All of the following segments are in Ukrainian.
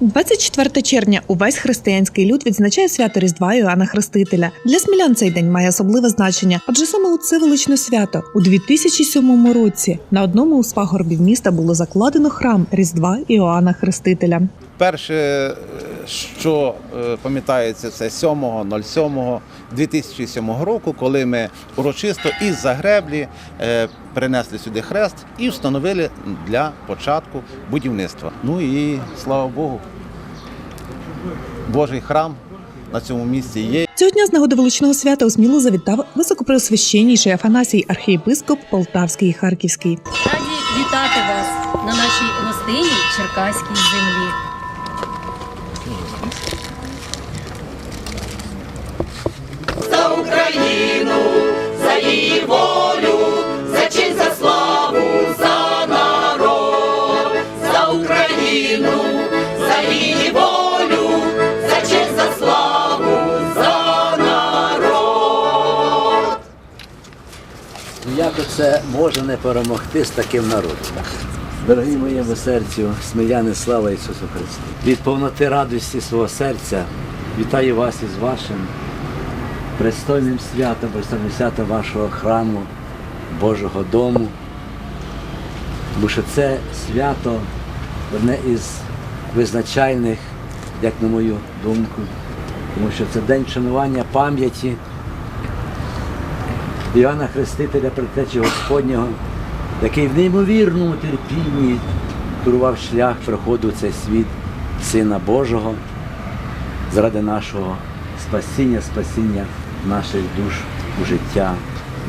24 червня увесь християнський люд відзначає свято Різдва Іоанна Хрестителя. Для смілян цей день має особливе значення, адже саме у це величне свято у 2007 році на одному з пагорбів міста було закладено храм Різдва Іоанна Хрестителя. Перше, що е, пам'ятається, це 7.07.2007 року, коли ми урочисто із Загреблі е, принесли сюди хрест і встановили для початку будівництва. Ну і слава Богу, Божий храм на цьому місці є. Цього дня з нагоди величного свята у Смілу завітав високопреосвященніший Афанасій архієпископ Полтавський і Харківський. Раді вітати вас на нашій гостині Черкаській землі. За Україну, за її волю, за честь, за славу, за народ, за Україну, за її волю, за честь, за славу, за народ. Як це може не перемогти з таким народом? Дорогі моєму серцю, сміляни, слава Ісусу Христу! Від повноти радості свого серця вітаю вас із вашим пристойним святом, пристойним святом вашого храму, Божого дому. Тому що це свято одне із визначальних, як на мою думку, тому що це день вшанування пам'яті Іоанна Хрестителя, предтечі Господнього, який в неймовірному терпінні турував шлях приходу в цей світ Сина Божого заради нашого спасіння, спасіння наших душ у життя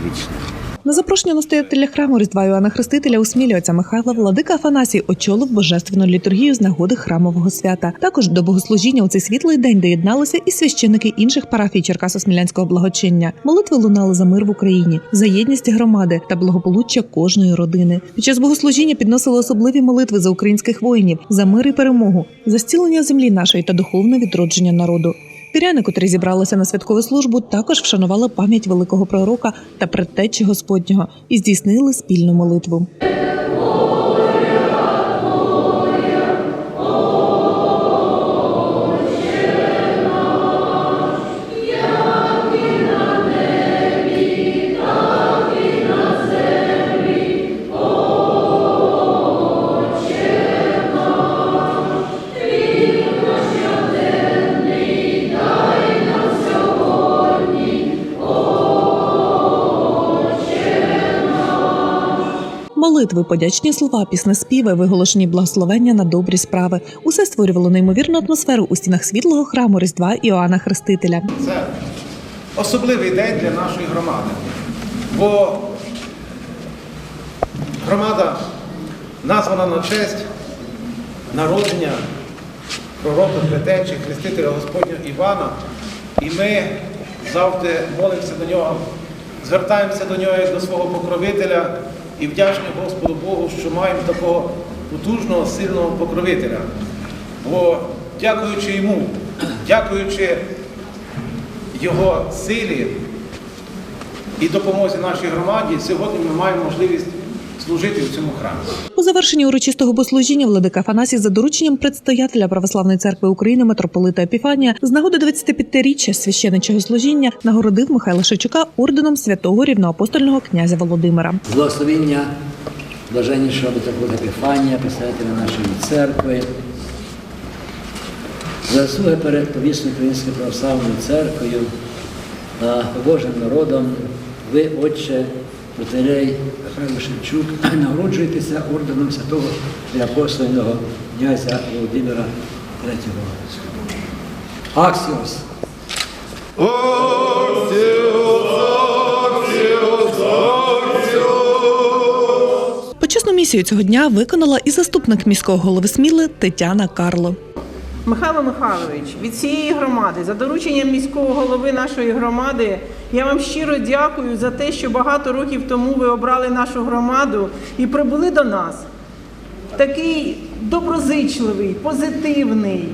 вічне. На запрошення настоятеля храму Різдва Іоанна Хрестителя у Смілі Михайла Владика Афанасій очолив божественну літургію з нагоди храмового свята. Також до богослужіння у цей світлий день доєдналися і священики інших парафій Черкасо-Смілянського благочиння. Молитви лунали за мир в Україні, за єдність громади та благополуччя кожної родини. Під час богослужіння підносили особливі молитви за українських воїнів, за мир і перемогу, за зцілення землі нашої та духовне відродження народу. Віряни, котрі зібралися на святкову службу, також вшанували пам'ять великого пророка та предтечі Господнього і здійснили спільну молитву. Молитви, подячні слова, піснеспіви, виголошені благословення на добрі справи. Усе створювало неймовірну атмосферу у стінах світлого храму Різдва Іоанна Хрестителя. Це особливий день для нашої громади. Бо громада названа на честь народження пророка Претечі, Хрестителя Господнього Івана. І ми завжди молимося до нього, звертаємося до нього як до свого покровителя і вдячні Господу Богу, що маємо такого потужного, сильного покровителя. Бо дякуючи йому, дякуючи його силі і допомозі нашій громаді, сьогодні ми маємо можливість служити в цьому храмі. У завершенні урочистого богослужіння владика Афанасій за дорученням предстоятеля Православної церкви України митрополита Епіфанія з нагоди 25-річчя священичого служіння нагородив Михайла Шевчука орденом святого рівноапостольного князя Володимира. Благословіння блаженнішого митрополита Епіфанія, представителя нашої церкви, заслуги перед повісною Українською православною церквою та Божим народом, ви, Отче, Протерей Михайло Шевчук, нагороджуєтеся орденом святого апостольного князя Володимира III. Аксіос! Почесну місію цього дня виконала і заступник міського голови Сміли Тетяна Карло. Михайло Михайлович, від цієї громади, за дорученням міського голови нашої громади, я вам щиро дякую за те, що багато років тому ви обрали нашу громаду і прибули до нас. Такий доброзичливий, позитивний,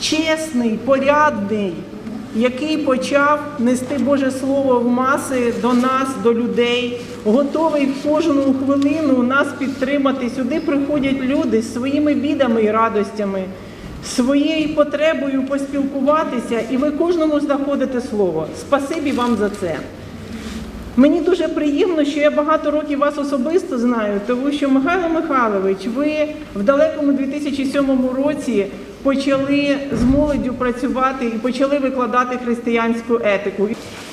чесний, порядний, який почав нести Боже Слово в маси до нас, до людей, готовий в кожну хвилину нас підтримати. Сюди приходять люди з своїми бідами і радостями. Своєю потребою поспілкуватися, і ви кожному знаходите слово. Спасибі вам за це. Мені дуже приємно, що я багато років вас особисто знаю, тому що Михайло Михайлович, ви в далекому 2007 році почали з молоддю працювати і почали викладати християнську етику.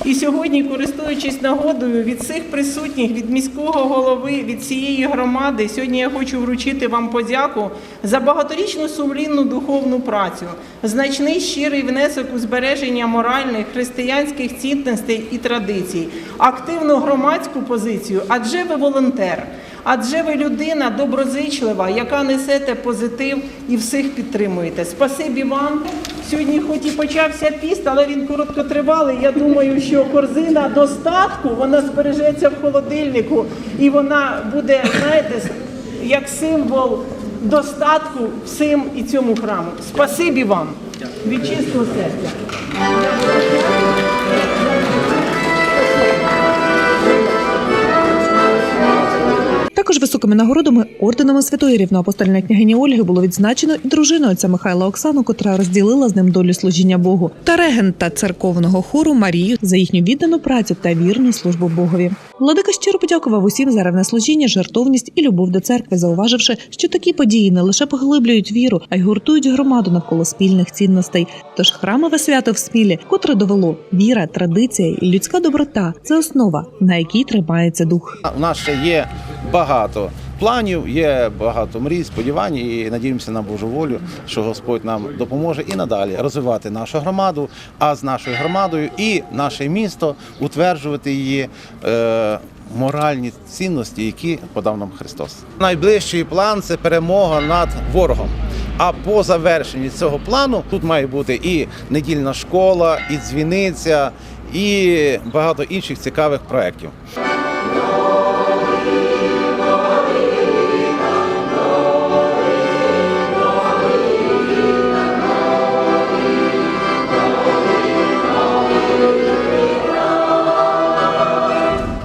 І сьогодні, користуючись нагодою від всіх присутніх, від міського голови, від цієї громади, сьогодні я хочу вручити вам подяку за багаторічну сумлінну духовну працю, значний щирий внесок у збереження моральних християнських цінностей і традицій, активну громадську позицію, адже ви волонтер. Адже ви людина доброзичлива, яка несете позитив і всіх підтримуєте. Спасибі вам. Сьогодні, хоч і почався піст, але він короткотривалий. Я думаю, що корзина достатку вона збережеться в холодильнику, і вона буде, знаєте, як символ достатку всім і цьому храму. Спасибі вам від чистого серця. Також високими нагородами орденами святої рівноапостольної княгині Ольги було відзначено і дружину отця Михайла Оксану, котра розділила з ним долю служіння Богу, та регента церковного хору Марію за їхню віддану працю та вірну службу Богові. Владика щиро подякував усім за ревне служіння, жертовність і любов до церкви, зауваживши, що такі події не лише поглиблюють віру, а й гуртують громаду навколо спільних цінностей. Тож храмове свято в Смілі, котре довело віра, традиція і людська доброта це основа, на якій тримається дух. У нас ще є багато планів, є багато мрій, сподівань і надіємося на Божу волю, що Господь нам допоможе і надалі розвивати нашу громаду, а з нашою громадою і наше місто утверджувати її. Е- Моральні цінності, які подав нам Христос. Найближчий план це перемога над ворогом. А по завершенні цього плану тут має бути і недільна школа, і дзвіниця, і багато інших цікавих проєктів.